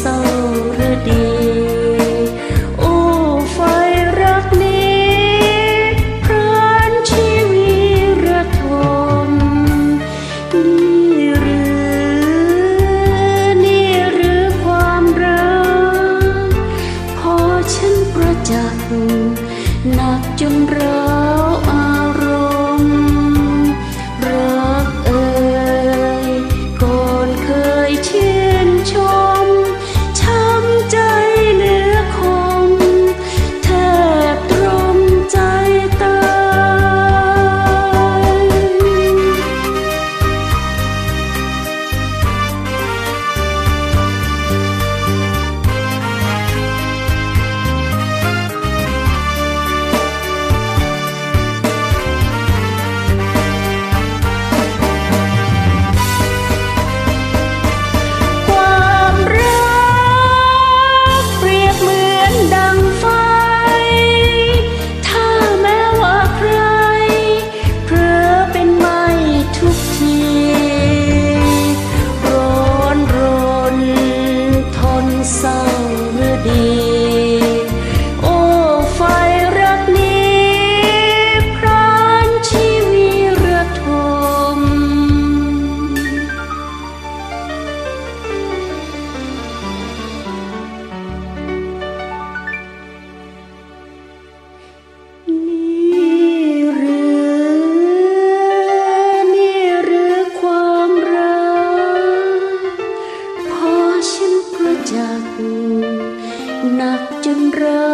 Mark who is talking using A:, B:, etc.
A: เศร้ารืดี โอ้ไฟรักนี้พรานชีวีระมนี่หรือนี่หรือความรัก พอฉันประจักษ์หนักจนเรา พ